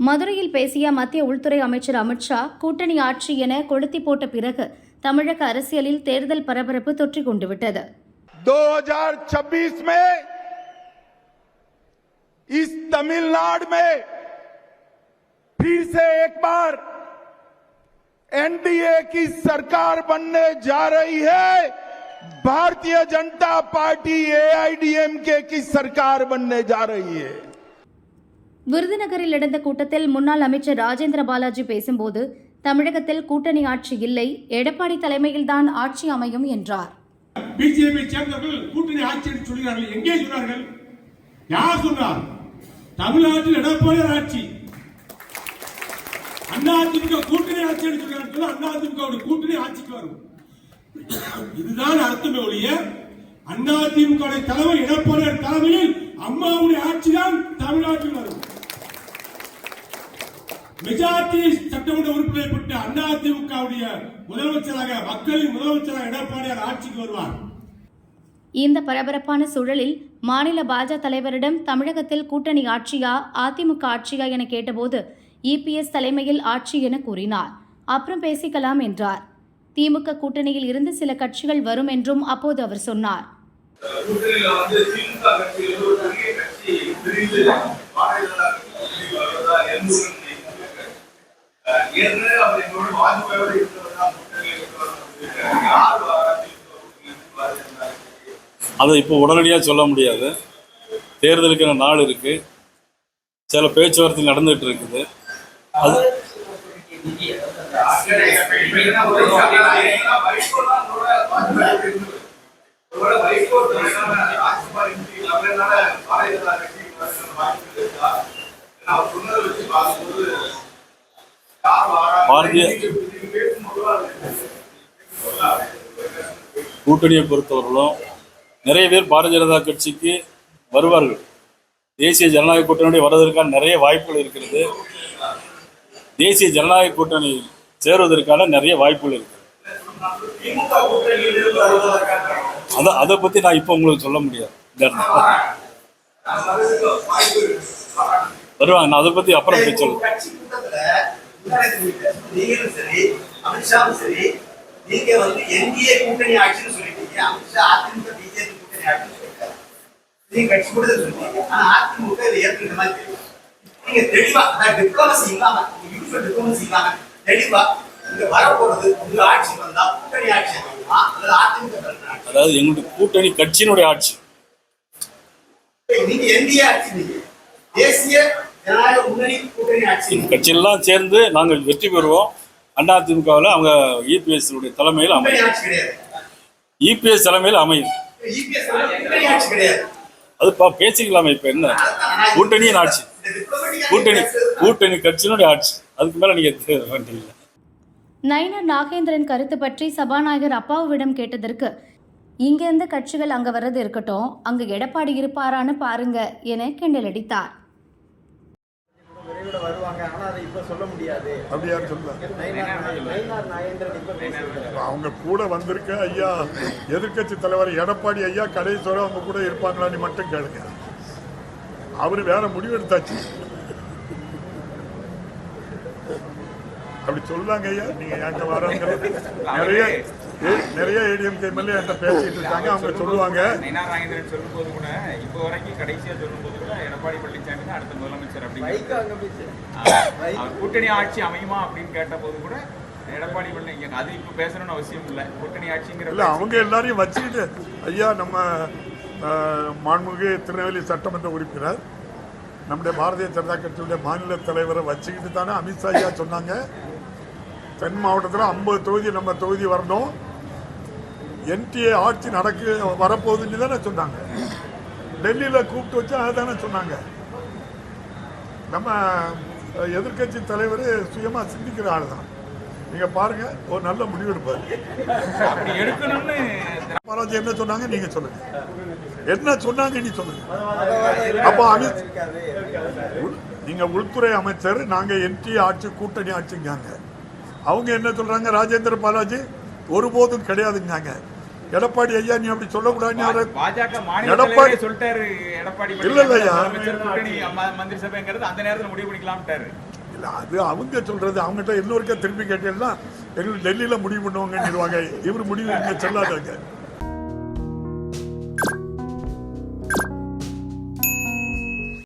மதுரையில் பேசிய மத்திய உள்துறை அமைச்சர் அமித்ஷா கூட்டணி ஆட்சி என கொளுத்தி போட்ட பிறகு தமிழக அரசியலில் தேர்தல் பரபரப்பு தொற்றிக் கொண்டுவிட்டது 2026 में इस तमिलनाडु में फिर से एक बार एनडीए की सरकार बनने जा रही है भारतीय जनता पार्टी एआईडीएमके की सरकार बनने जा रही है விருதுநகரில் நடந்த கூட்டத்தில் முன்னாள் அமைச்சர் ராஜேந்திர பாலாஜி பேசும்போது தமிழகத்தில் கூட்டணி ஆட்சி இல்லை எடப்பாடி தலைமையில்தான் ஆட்சி அமையும் என்றார். பிஜேபி சேர்ந்தவர்கள் கூட்டணி ஆட்சி என்று சொல்கிறார்கள். எங்கே சொன்னார்கள்? யார் சொன்னார்? தமிழ்நாட்டில் எடப்பாடியார் ஆட்சி. அதிமுக கூட்டணி ஆட்சி என்று சொல்கிறார்கள் அதிமுக கூட்டணி ஆட்சிக்கு வரும். இதுதான் அர்த்தமே ஒழிய அதிமுக தலைவர் எடப்பாடியார் தலைமையில் அம்மாவுடைய ஆட்சி தான் தமிழ்நாட்டில் வரும். மெஜாரிட்டி சட்டமன்ற உறுப்பினர் பெற்ற அதிமுகவுடைய முதலமைச்சராக மக்களின் முதலமைச்சராக எடப்பாடியார் ஆட்சிக்கு வருவார். இந்த பரபரப்பான சூழலில் மாநில பாஜக தலைவரிடம் தமிழகத்தில் கூட்டணி ஆட்சியா அதிமுக ஆட்சியா என கேட்டபோது இபிஎஸ் தலைமையில் ஆட்சி என கூறினார். அப்புறம் பேசிக்கலாம் என்றார். திமுக கூட்டணியில் இருந்து சில கட்சிகள் வரும் என்றும் அப்போது அவர் சொன்னார். கட்சி அதை இப்போ உடனடியாக சொல்ல முடியாது. தேர்தலுக்கு இன்னும் நாள் இருக்கு. சில பேச்சுவார்த்தை நடந்துட்டு இருக்குது. அது அவர் சொன்னதை வச்சு பார்க்கும்போது பாரதிய- கூட்டணியை பொறுத்தவர்களும் நிறைய பேர் பாரதிய ஜனதா கட்சிக்கு வருவார்கள். தேசிய ஜனநாயக கூட்டணி வருவதற்கான நிறைய வாய்ப்புகள் இருக்கிறது. தேசிய ஜனநாயக கூட்டணி சேருவதற்கான நிறைய வாய்ப்புகள் இருக்குது அதை அதை பற்றி நான் இப்போ உங்களுக்கு சொல்ல முடியாது. வருவாங்க நான் அதை பற்றி அப்புறம் போய் சொல்லுவேன் நீங்களும் சரி அமித்ஷாவும் சரி நீங்க வந்து என்டிஏ கூட்டணி ஆட்சின்னு சொல்லிட்டீங்க. அமித்ஷா அதிமுக பிஜேபி கூட்டணி ஆட்சின்னு சொல்லிட்டாரு. நீங்க கட்சி கூட்டத்தில் சொன்னீங்க ஆனா அதிமுக இதை ஏற்றுக்கிற மாதிரி தெரியும் நீங்க தெளிவா டிப்ளமசி இல்லாம யூஸ்வல் டிப்ளமசி இல்லாம தெளிவா இங்க வரப்போறது உங்க ஆட்சி வந்தா கூட்டணி ஆட்சி அமையுமா? அல்லது அதிமுக அதாவது எங்களுடைய கூட்டணி கட்சியினுடைய ஆட்சி. நீங்க என்டிஏ ஆட்சி நீங்க. தேசிய கட்சியெல்லாம் சேர்ந்து நாங்கள் வெற்றி பெறுவோம். அதிமுகவில் அவங்க இபிஎஸ் தலைமையில் அமையும். இபிஎஸ் தலைமையில் அமையும். இபிஎஸ் கூட்டணி ஆட்சி கிடையாது. அது பா பேசிக்கலாமே இப்போ என்ன? கூட்டணியின் ஆட்சி. கூட்டணி கூட்டணி கட்சியினுடைய ஆட்சி. அதுக்கு மேலே நீங்கள் வேண்டியதில்லை நயினார் நாகேந்திரன் கருத்து பற்றி சபாநாயகர் அப்பாவுவிடம் கேட்டதற்கு இங்கிருந்து கட்சிகள் அங்க வர்றது இருக்கட்டும் அங்க எடப்பாடி இருப்பாரான்னு பாருங்க என கிண்டல் விரைவில் வருவாங்க. ஆனா அதை இப்ப சொல்ல முடியாது. அப்படி சொல்ல அவங்க கூட வந்திருக்க ஐயா எதிர்க்கட்சி தலைவர் எடப்பாடி ஐயா கடைசி அவங்க கூட இருப்பாங்களான்னு மட்டும் கேளுங்க. அவரு வேற முடிவு எடுத்தாச்சு அப்படி சொல்றாங்க ஐயா. நீங்க என்கிட்ட வராங்க நிறைய நிறைய ஏடிஎம்கே எம்எல்ஏ என்கிட்ட பேசிட்டு இருக்காங்க. அவங்க சொல்லுவாங்க. நயினார் நாகேந்திரன் சொல்லும்போது கூட இப்போ வரைக்கும் கடைசியா சொல்லும்போது கூட எடப்பாடி பழனிசாமி தான் அடுத்த முதலமைச்சர் அப்படின்னு அங்க போச்சு. அவர் கூட்டணி ஆட்சி அமையுமா அப்படின்னு கேட்டபோது கூட எடப்பாடி பழனி அது இப்போ பேசணும்னு அவசியம் இல்லை. கூட்டணி ஆட்சிங்கிற இல்ல அவங்க எல்லாரையும் வச்சுக்கிட்டு ஐயா நம்ம அஹ், மாண்புமிகு திருநெல்வேலி சட்டமன்ற உறுப்பினர் நம்முடைய பாரதிய ஜனதா கட்சியுடைய மாநில தலைவரை வச்சுக்கிட்டு தானே அமித்ஷா ஐயா சொன்னாங்க. தென் மாவட்டத்தில் ஐம்பது தொகுதி நம்ம தொகுதி வரணும். என்டிஏ ஆட்சி நடக்கு வரப்போகுதுன்னு தானே சொன்னாங்க. டெல்லியில் கூப்பிட்டு வச்சு அதை தானே சொன்னாங்க. நம்ம எதிர்க்கட்சி தலைவர் சுயமா சிந்திக்கிற ஆள் தான். நீங்க பாருங்க ஒரு நல்ல முடிவு எடுப்பாரு. அப்படி எடுக்கணும்னு பாலாஜி என்ன சொன்னாங்க நீங்க சொல்லுங்க. என்ன சொன்னாங்க நீ சொல்லுங்க. அப்போ அமித் உள்- நீங்க உள்துறை அமைச்சர் நாங்க என்டி ஆட்சி கூட்டணி ஆட்சிங்காங்க அவங்க என்ன சொல்றாங்க ராஜேந்திர பாலாஜி? ஒருபோதும் கிடையாதுங்காங்க எடப்பாடி ஐயா நீ அப்படி சொல்லக்கூடாதுன்னு எடப்பாடி- சொல்லிட்டாரு எடப்பாடி இல்ல, இல்லையா. மந்திரி சபைங்கிறது அந்த நேரத்துல முடிவு பண்ணிக்கலாம்ட்டாரு. இல்ல அது அவங்க சொல்றது. அவங்ககிட்ட இன்னொருக்க திருப்பி கேட்டீங்கன்னா எங்களுக்கு டெல்லியில முடிவு பண்ணுவாங்கன்னு சொல்லுவாங்க இவர் முடிவு இங்க செல்லாதாங்க